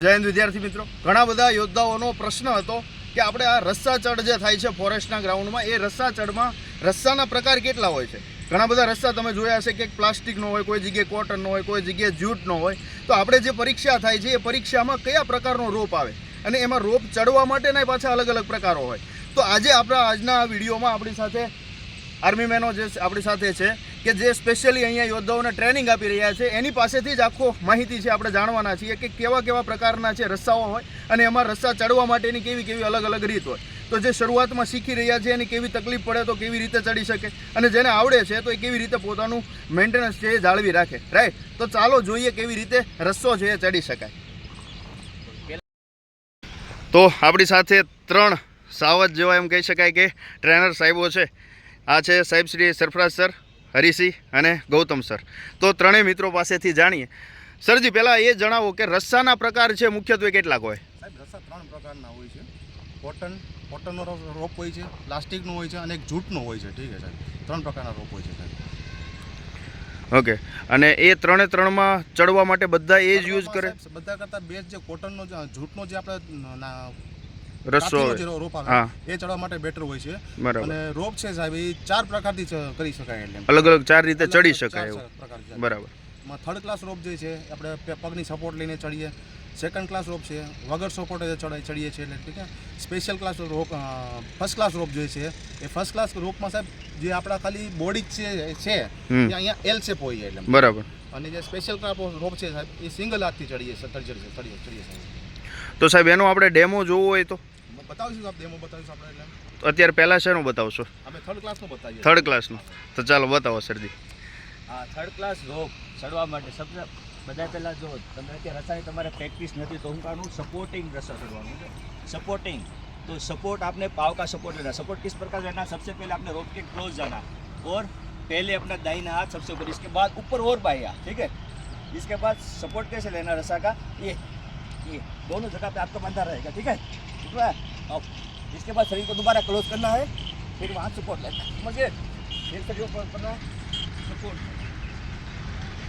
જય હિન્દ વિદ્યાર્થી મિત્રો. ઘણા બધા યોદ્ધાઓનો પ્રશ્ન હતો કે આપણે આ રસ્સા ચડ જે થાય છે ફોરેસ્ટના ગ્રાઉન્ડમાં એ રસ્સા ચડમાં રસ્સાના પ્રકાર કેટલા હોય છે? ઘણા બધા રસ્તા તમે જોયા હશે કે પ્લાસ્ટિકનો હોય, કોઈ જગ્યાએ કોટનનો હોય, કોઈ જગ્યાએ જ્યુટનો હોય. તો આપણે જે પરીક્ષા થાય છે, એ પરીક્ષામાં કયા પ્રકારનો રોપ આવે? અને એમાં રોપ ચડવા માટેના પાછા અલગ અલગ પ્રકારો હોય. તો આજે આપણા આજના વિડીયોમાં આપણી સાથે આર્મી મેનો જે આપણી સાથે છે કે જે સ્પેશિયલી અહીંયા યોદ્ધાઓને ટ્રેનિંગ આપી રહ્યા છે, એની પાસેથી જ આખો માહિતી છે, આપણે જાણવાના છીએ કે કેવા કેવા પ્રકારના છે રસ્સાઓ હોય અને એમાં રસ્સા ચડવા માટેની કેવી કેવી અલગ અલગ રીત હોય. તો જે શરૂઆતમાં શીખી રહ્યા છે, એની કેવી તકલીફ પડે તો કેવી રીતે ચડી શકે અને જેને આવડે છે તો એ કેવી રીતે પોતાનું મેન્ટેનન્સ છે એ જાળવી રાખે. રાઈટ તો ચાલો જોઈએ કેવી રીતે રસ્સો છે એ ચડી શકાય. તો આપણી સાથે ત્રણ સાવજ જેવા એમ કહી શકાય કે ટ્રેનર સાહેબો છે. આ છે સાહેબ શ્રી સરફરાજ સર. હરિસિંહ અને ગૌતમ સર. તો ત્રણેય મિત્રો પાસેથી જાણીએ. સરજી પહેલાં એ જણાવો કે રસ્સાના પ્રકાર છે મુખ્યત્વે કેટલાક હોય? સાહેબ રસ્સા ત્રણ પ્રકારના હોય છે. કોટન કોટનનો રોપ હોય છે પ્લાસ્ટિકનો હોય છે અને એક જૂટનો હોય છે. ઠીક છે સાહેબ. ત્રણ પ્રકારના રોપ હોય છે સાહેબ. ઓકે. અને એ ત્રણે ત્રણમાં ચડવા માટે બધા એ જ યુઝ કરે? બધા કરતાં બેસ્ટ જે કોટનનો જૂટનો જે આપણે રસ્સો જે રોપ આવે. એ ચડવા માટે બેટર હોય છે. અને રોપ છે સાહેબ એ ચાર પ્રકારથી કરી શકાય એટલે. અલગ અલગ ચાર રીતે ચડી શકાય એવું. બરાબર. થર્ડ ક્લાસ રોપ જે છે આપણે પગની સપોર્ટ લઈને ચડીએ. સેકન્ડ ક્લાસ રોપ છે વગર સપોર્ટે ચડાઈ ચડીએ છીએ એટલે ઠીક છે. Special class rope first class rope જોઈએ છે એ ફર્સ્ટ ક્લાસ રોપમાં સાહેબ જે આપણા ખાલી બોડી જ છે છે અહીંયા એલ શેપ હોય એટલે. બરાબર. અને જે સ્પેશિયલ ક્લાસ રોપ છે સાહેબ એ સિંગલ હાથથી ચડીએ ચડીએ ચડીએ સાહેબ તો સાહેબ એનો આપણે ડેમો જોવો હોય તો? બતાવીશું આપ ડેમો બતાવીશું આપણે અત્યારે પહેલાં શેનું બતાવશો? અમે થર્ડ ક્લાસનું બતાવીએ. થર્ડ ક્લાસનું તો ચાલો બતાવો સરજી. હા થર્ડ ક્લાસ રોગ ચડવા માટે સબ બધા પહેલાં જો તમે અત્યારે રસાય તમારે પ્રેક્ટિસ નથી તો હું કાનું સપોર્ટિંગ રસા કરવાનું છે સપોર્ટિંગ સપોર્ટ सपोर्ट आपने पाव का सपोर्ट लेना सपोर्ट किस प्रकार रहना सबसे पहले आपने रोप के क्लोज जाना और पहले अपना दाहिना ઉપર. सबसे ऊपर इसके बाद ऊपर और बाहिया ठीक है इसके बाद सपोर्ट રસા કા? એ એ. ये ये दोनों जगह બંધા आपका बंधा रहेगा ठीक है अब इसके बाद शरीर को दोबारा क्लोज करना है फिर वहाँ सपोर्ट लेना है समझिए फिर शरीर को करना है सपोर्ट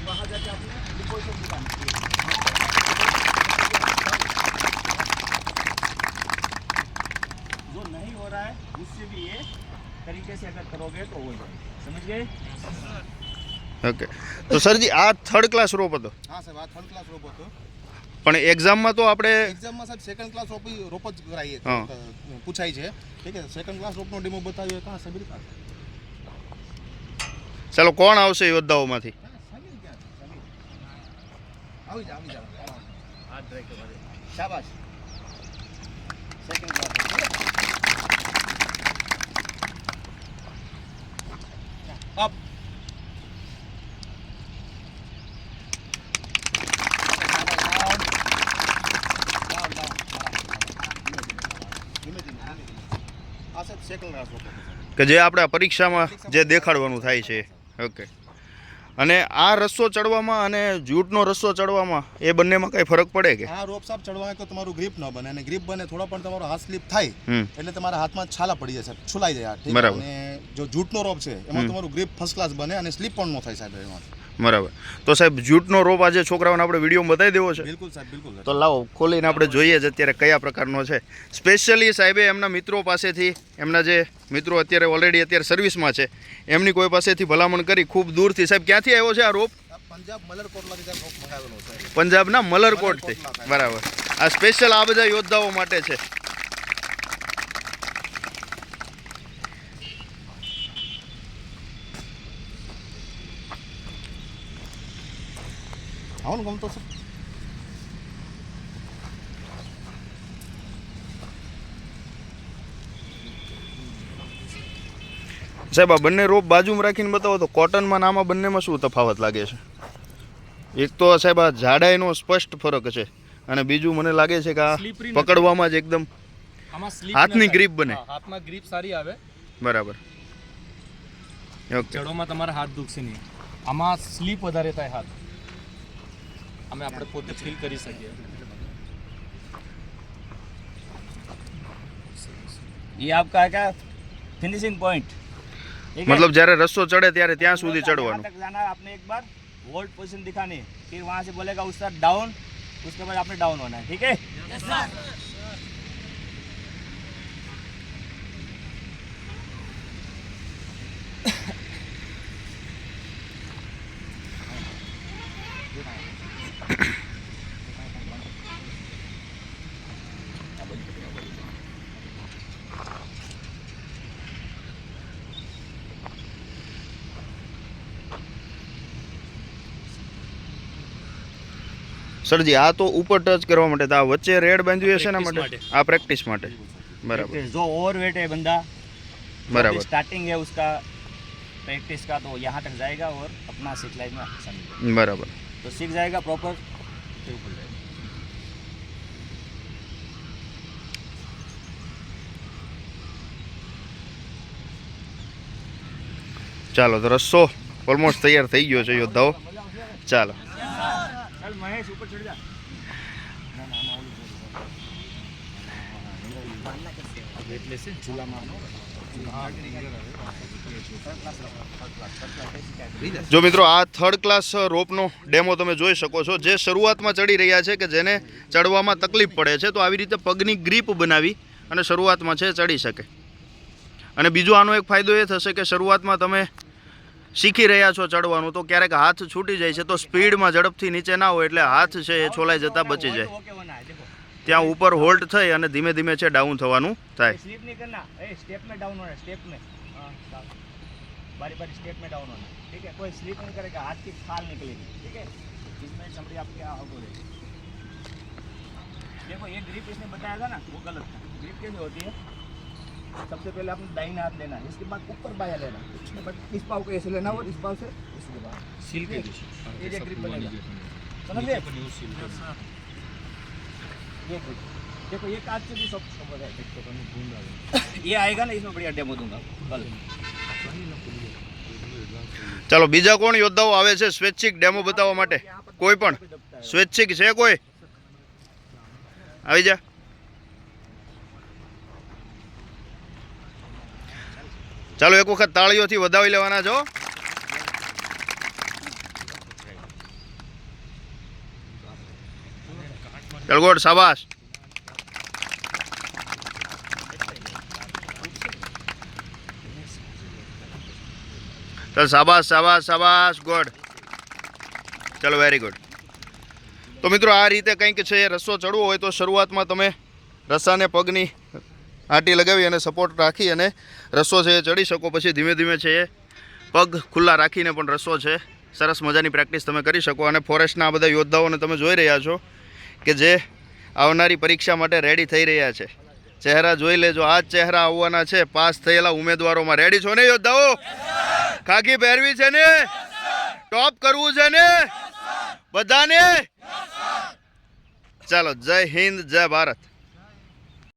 वहाँ जाके आपने डिपोजिट दिखाना जो नहीं हो रहा है उससे भी ये तरीके से अगर करोगे तो हो जाएगा समझ गए ઓકે તો સરજી આ થર્ડ ક્લાસ રોપ હતો હા સાહેબ આ થર્ડ ક્લાસ રોપ હતો પણ એક્ઝામમાં તો આપણે એક્ઝામમાં સાહેબ સેકન્ડ ક્લાસ રોપ રોપ જ કરાઈએ. પૂછાય છે. ઠીક છે? સેકન્ડ ક્લાસ રોપનો ડેમો બતાવ્યો કાં સમીર ચાલો કોણ આવશે યોદ્ધાઓમાંથી આવી જા આવી જા. શાબાશ. સેકન્ડ ક્લાસ અપ કે જે આપણે પરીક્ષામાં જે દેખાડવાનું થાય છે. ઓકે અને આ રસ્સો ચડવામાં અને જૂટનો રસ્સો ચડવામાં એ બંનેમાં કઈ ફરક પડે કે? આ રોપ સાપ ચડવા તો તમારું ગ્રીપ ન બને અને ગ્રીપ બને થોડા પણ તમારો હાથ સ્લીપ થાય એટલે તમારા હાથમાં છાલા પડી જાય છુલાઈ જાય. અને જો જૂટનો રોપ છે એમાં તમારું ગ્રીપ ફર્સ્ટ ક્લાસ બને અને સ્લીપ પણ ન થાય સાહેબ એમાં. બરાબર. તો સાહેબ જૂટનો રોપ આજે છોકરાઓને આપણે વિડીયોમાં બતાવી દેવો છે? બિલકુલ સાહેબ બિલકુલ તો લાવો ખોલીને આપણે જોઈએ જ અત્યારે કયા પ્રકારનો છે. સ્પેશિયલી સાહેબે એમના મિત્રો પાસેથી એમના જે મિત્રો અત્યારે ઓલરેડી અત્યારે સર્વિસમાં છે એમની કોઈ પાસેથી ભલામણ કરી ખૂબ દૂરથી. સાહેબ ક્યાંથી આવ્યો છે આ રોપ? પંજાબના મલરકોટથી. બરાબર. આ સ્પેશિયલ આ બધા યોદ્ધાઓ માટે છે. આવો ને ગમતો છે સાહેબ આ બંને રોપ બાજુમાં રાખીને બતાવો તો કોટનમાં આમાં બંનેમાં શું તફાવત લાગે છે? એક તો સાહેબ આ જાડાઈનો સ્પષ્ટ ફરક છે અને બીજું મને લાગે છે કે આ પકડવામાં જ એકદમ હાથની ગ્રીપ બને. હાથમાં ગ્રીપ સારી આવે. બરાબર. ઓકે ચડોમાં તમારા હાથ દુખશે નહીં. આમાં સ્લીપ વધારે થાય હાથ. અમે આપણે પોતે ફીલ કરી શકીએ ये आपका है क्या फिनिशिंग पॉइंट મતલબ જ્યારે રસ્સો ચડે ત્યારે ત્યાં સુધી ચડવાનું तक जाना है आपने एक बार होल्ड पोजीशन दिखानी फिर वहाँ से बोलेगा उस डाउन उसके बाद आपने डाउन होना है ठीक है સરજી આ તો ઉપર ટચ કરવા માટે તો આ વચ્ચે રેડ બાંધ્યું હશે એના Practice માટે માટે. આ પ્રેક્ટિસ માટે બરાબર जो ओवर वेट है बंदा બરાબર स्टार्टिंग है उसका प्रैक्टिस का तो यहाँ तक जाएगा और अपना सिखलाई में अच्छा मिलेगा બરાબર तो सीख जाएगा प्रॉपर फिर ऊपर जाएगा ચાલો તો રસ્સો ઓલમોસ્ટ તૈયાર થઈ ગયો છે યોદ્ધાઓ ચાલો चल महेश ऊपर चढ़ जा એટલે છે ચૂલામાં જો મિત્રો, આ થર્ડ ક્લાસ રોપનો ડેમો તમે જોઈ શકો છો. જે શરૂઆતમાં ચડી રહ્યા છે કે જેને ચડવામાં તકલીફ પડે છે, તો આવી રીતે પગની ગ્રીપ બનાવી અને શરૂઆતમાં છે, ચડી શકે. અને બીજો આનો એક ફાયદો એ થશે કે શરૂઆતમાં તમે શીખી રહ્યા છો ચડવાનું, તો ક્યારેક હાથ છૂટી જાય છે, તો સ્પીડમાં ઝડપથી નીચે ના હોય એટલે હાથ છે એ છોલાઈ જતાં બચી જાય. ત્યાં ઉપર હોલ્ડ થઈ અને ધીમે ધીમે છે ડાઉન થવાનું થાય स्लिप नहीं करना ए स्टेप में डाउन होना स्टेप में हाँ, डाउन। बारी बारी स्टेप में डाउन होना ठीक है कोई स्लिप नहीं करेगा हाथ की खाल निकलेगी ठीक है इसमें चमड़ी आपके आउट हो जाएगी देखो ये ग्रिप इसने बताया था ना वो गलत था ग्रिप कैसे होती है सबसे पहले आपने दाहिना हाथ लेना इसके बाद ऊपर बाया लेना उसके बाद इस पाव को ऐसे लेना और इस पाव से इसके बाद સીલ ये ये ग्रिप बनेगा समझ गए ये ग्रिप देखो ये काज से भी सब सब हो जाएगा ये आएगा ना इसमें बढ़िया डेमो दूंगा कल ચાલો બીજા કોણ યોદ્ધાઓ આવે છે સ્વૈચ્છિક ડેમો બતાવવા માટે કોઈ પણ સ્વૈચ્છિક છે કોઈ આવી જા ચાલો એક વખત તાળીઓથી વધાવી લેવાના છો ચાલ ગોડ શાબાશ. ચાલ, શાબાશ શાબાશ શાબાશ ગુડ ચાલો વેરી ગુડ તો મિત્રો, આ રીતે કંઈક છે રસ્સો ચડવો હોય તો શરૂઆતમાં તમે રસ્સાને પગની આંટી લગાવી અને સપોર્ટ રાખી અને રસ્સો છે એ ચડી શકો. પછી ધીમે ધીમે છે એ પગ ખુલ્લા રાખીને પણ રસ્સો છે. સરસ મજાની પ્રેક્ટિસ તમે કરી શકો. અને ફોરેસ્ટના આ બધા યોદ્ધાઓને તમે જોઈ રહ્યા છો. કે જે આવનારી પરીક્ષા માટે રેડી થઈ રહ્યા છે. ચહેરા જોઈ લેજો. આ જ ચહેરા આવવાના છે. પાસ થયેલા ઉમેદવારોમાં. રેડી છો ને યોદ્ધાઓ? ખાકી પહેરવી છે ને? ટોપ કરવું છે ને? બધાને? ચાલો, જય હિન્દ, જય ભારત.